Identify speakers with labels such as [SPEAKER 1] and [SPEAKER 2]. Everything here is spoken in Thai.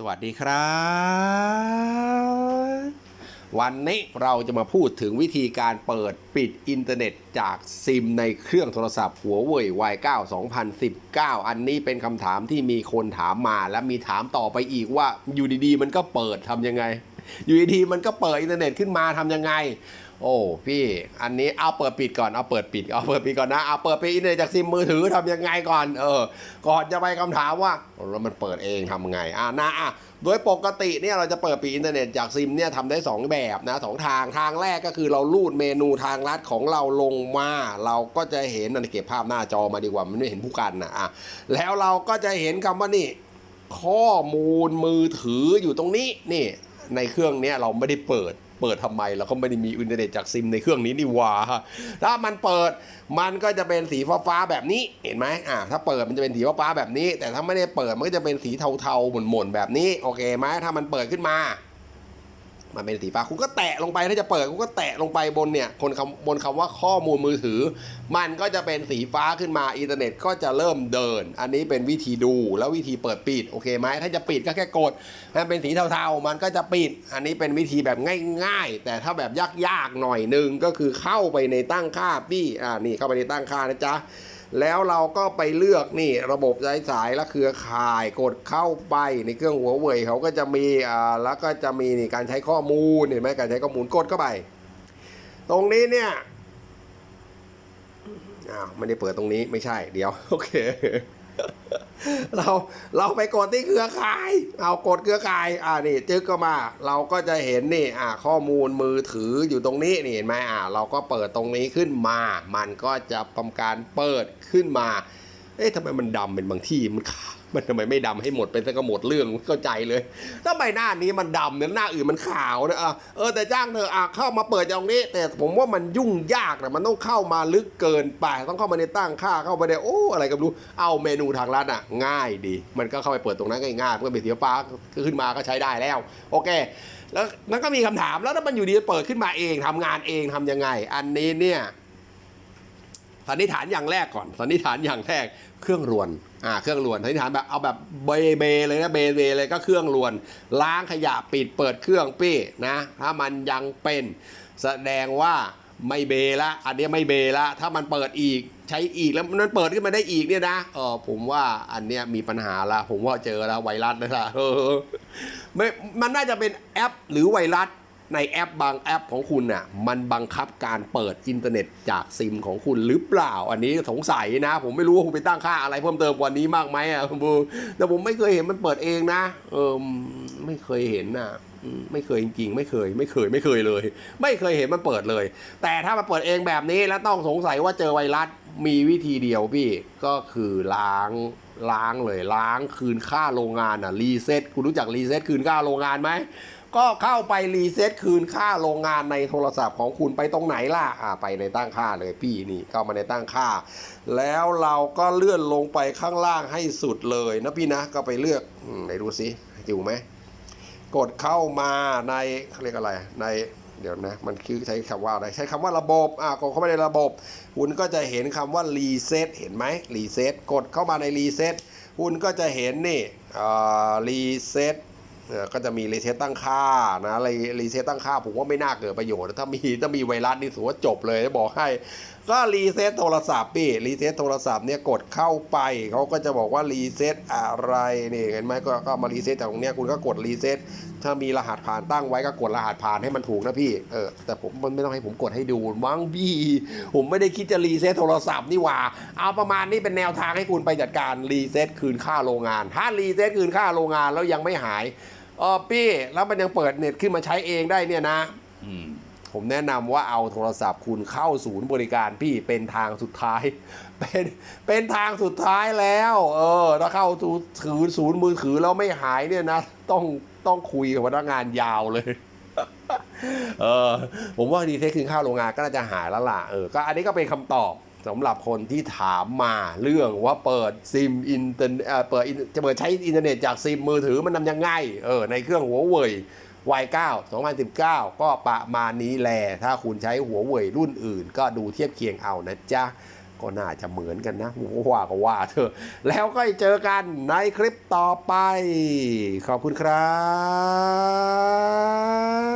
[SPEAKER 1] สวัสดีครับ วันนี้เราจะมาพูดถึงวิธีการเปิดปิดอินเทอร์เน็ตจากซิมในเครื่องโทรศัพท์หัวเว่ย Y9 2019 อันนี้เป็นคำถามที่มีคนถามมาและมีถามต่อไปอีกว่าอยู่ดีๆ มันก็เปิดทำยังไง อยู่ดีๆมันก็เปิดอินเทอร์เน็ตขึ้นมาทำยังไง โอ้พี่อันนี้เอาเปิดปิดก่อนเอาเปิดปิดเอาเปิดปิดก่อนนะเอาเปิดปิดอินเทอร์เน็ตจากซิมมือถือทำยังไงก่อนเออก่อนจะไปคำถามว่าแล้วมันเปิดเองทำไงอะนะอะโดยปกติเนี่ยเราจะเปิดปิดอินเทอร์เน็ตจากซิมเนี่ยทำได้สองแบบนะสองทางทางแรกก็คือเราลูดเมนูทางลัดของเราลงมา เราก็จะเห็นอันนี้เก็บภาพหน้าจอมาดีกว่ามันไม่เห็นผู้กันนะอะแล้วเราก็จะเห็นคำว่านี่ข้อมูลมือถืออยู่ตรงนี้นี่ในเครื่องเนี้ยเราไม่ได้เปิด เปิดทำไมเราก็ไม่ได้มีอินเทอร์เน็ตจากซิมในเครื่องนี้นี่หว่าถ้ามันเปิดมันก็จะเป็นสีฟ้าๆแบบนี้เห็นไหมอ่าถ้าเปิดมันจะเป็นสีฟ้าๆแบบนี้ แต่ถ้าไม่ได้เปิดมันก็จะเป็นสีเทาๆหม่นๆแบบนี้โอเคไหมถ้ามันเปิดขึ้นมา มันเป็นสีฟ้าคุณก็แตะลงไปถ้าจะเปิดคุณก็แตะลงไปบนเนี่ยคนคำบนคำว่าข้อมูลมือถือ มันก็จะเป็นสีฟ้าขึ้นมาอินเทอร์เน็ตก็จะเริ่มเดิน อันนี้เป็นวิธีดูแล้ววิธีเปิดปิดโอเคไหมถ้าจะปิดก็แค่กดให้มันเป็นสีเทาๆ มันก็จะปิด อันนี้เป็นวิธีแบบง่าย ๆ แต่ถ้าแบบยากๆหน่อยหนึงก็คือเข้าไปในตั้งค่าพี่อ่านี่เข้าไปในตั้งค่านะจ๊ะ แล้วเราก็ไปเลือกนี่ระบบสายสายและเครือข่ายกดเข้าไปในเครื่องหัวเว่ยเขาก็จะมีอ่าแล้วก็จะมีนี่การใช้ข้อมูลเห็นไหมการใช้ข้อมูลกดเข้าไป ตรงนี้เนี่ยอ้าวไม่ได้เปิดตรงนี้ไม่ใช่เดี๋ยวโอเค เราเราไปกดที่เครือข่าย เอากดเครือข่าย อ่านี่จึ๊กก็มา เราก็จะเห็นนี่อ่าข้อมูลมือถืออยู่ตรงนี้นี่เห็นไหมอ่า เราก็เปิดตรงนี้ขึ้นมา มันก็จะทำการเปิดขึ้นมา เอ๊ะทำไมมันดำเป็นบางที่มันขาวมันทำไมไม่ดำให้หมดเป็นสักก็หมดเรื่องเข้าใจเลยทำไมหน้านี้มันดำเนี่ยหน้าอื่นมันขาวนะอะเออแต่จ้างเธออะเข้ามาเปิดตรงนี้ แต่ผมว่ามันยุ่งยากนะมันต้องเข้ามาลึกเกินไปต้องเข้ามาในตั้งค่าเข้าไปในโอ้อะไรก็ไม่รู้เอาเมนูทางร้านอะ ง่ายดี มันก็เข้าไปเปิดตรงนั้นง่ายๆเพื่อเป็นสียฟ้าขึ้นมาก็ใช้ได้แล้ว โอเค แล้วนั่นก็มีคำถามแล้วถ้ามันอยู่ดีเปิดขึ้นมาเองทำงานเองทำยังไง อันนี้เนี่ย สันนิษฐานอย่างแรกก่อนสันนิษฐานอย่างแรกเครื่องรวนอ่าเครื่องรวนสันนิษฐานแบบเอาแบบเบเบเลยนะเบเบเลยก็เครื่องรวน ล้างขยะปิดเปิดเครื่องปี้นะถ้ามันยังเป็น แสดงว่าไม่เบละอันนี้ไม่เบละถ้ามันเปิดอีกใช้อีกแล้วมันเปิดขึ้นมาได้อีกเนี่ยนะเออผมว่าอันเนี้ยมีปัญหาละผมว่าเจอแล้วไวรัสนะละเออไม่มันน่าจะเป็นแอปหรือไวรัส ในแอปบางแอปของคุณน่ะมันบังคับการเปิดอินเทอร์เน็ตจากซิมของคุณหรือเปล่า อันนี้สงสัยนะ ผมไม่รู้ว่าคุณไปตั้งค่าอะไรเพิ่มเติมกว่านี้มากไหมอะคุณบูแต่ผมไม่เคยเห็นมันเปิดเองนะ เออไม่เคยเห็นน่ะไม่เคยจริงๆไม่เคย ไม่เคยไม่เคยเลย ไม่เคยเห็นมันเปิดเลย แต่ถ้ามันเปิดเองแบบนี้แล้วต้องสงสัยว่าเจอไวรัสมีวิธีเดียวพี่ก็คือล้างล้างเลยล้างคืนค่าโรงงานอะรีเซ็ตคุณรู้จักรีเซ็ตคืนค่าโรงงานไหมก็เข้าไปรีเซ็ตคืนค่าโรงงานในโทรศัพท์ของคุณไปตรงไหนล่ะอ่าไปในตั้งค่าเลยพี่นี่เข้ามาในตั้งค่า แล้วเราก็เลื่อนลงไปข้างล่างให้สุดเลยนะพี่นะก็ไปเลือกไหนดูสิอยู่ไหมกดเข้ามาในเขาเรียกอะไรในเดี๋ยวนะ มันคือใช้คำว่าอะไรใช้คำว่าระบบอ่ากดเข้ามาในระบบ คุณก็จะเห็นคำว่ารีเซ็ตเห็นไหมรีเซ็ตกดเข้ามาในรีเซ็ตคุณก็จะเห็นนี่รีเซ็ต ก็จะมีรีเซ็ตตั้งค่านะรีเซ็ตตั้งค่าผมว่าไม่น่าเกิดประโยชน์ ถ้ามีถ้ามีไวรัสนี่ถือว่าจบเลยบอกให้ ก็รีเซ็ตโทรศัพท์พี่รีเซ็ตโทรศัพท์เนี่ยกดเข้าไปเขาก็จะบอกว่ารีเซ็ตอะไรนี่เห็นไหมก็ก็มารีเซ็ตจากตรงเนี้ยคุณก็กดรีเซ็ตถ้ามีรหัสผ่านตั้งไว้ก็กดรหัสผ่านให้มันถูกนะพี่เออแต่ผมมันไม่ต้องให้ผมกดให้ดูมั้งพี่ผมไม่ได้คิดจะรีเซ็ตโทรศัพท์นี่หว่า เอาประมาณนี้เป็นแนวทางให้คุณไปจัดการรีเซ็ตคืนค่าโรงงาน ถ้ารีเซ็ตคืนค่าโรงงานแล้วยังไม่หาย ออพี่แล้วมันยังเปิดเน็ตขึ้นมาใช้เองได้เนี่ยนะ
[SPEAKER 2] อืม
[SPEAKER 1] ผมแนะนำว่าเอาโทรศัพท์คุณเข้าศูนย์บริการพี่เป็นทางสุดท้าย เป็นเป็นทางสุดท้ายแล้ว เออ ถ้าเข้าถือศูนย์มือถือแล้วไม่หายเนี่ยนะ ต้องต้องคุยกับพนักงานยาวเลย เออ ผมว่าดีเทคคือข้าวโรงงานก็น่าจะหายแล้วล่ะเออก็อันนี้ก็เป็นคำตอบ สำหรับคนที่ถามมาเรื่องว่าเปิดซิมอินเตอร์เปิดจะเปิดใช้อินเทอร์เน็ตจากซิมมือถือมันทำยังไงเออในเครื่องหัวเว่ย Y9 2019 ก็ประมาณนี้แหละถ้าคุณใช้หัวเว่ยรุ่นอื่น ก็ดูเทียบเคียงเอานะจ๊ะก็น่าจะเหมือนกันนะว่าก็ว่าเถอะแล้วก็เจอกันในคลิปต่อไป ขอบคุณครับ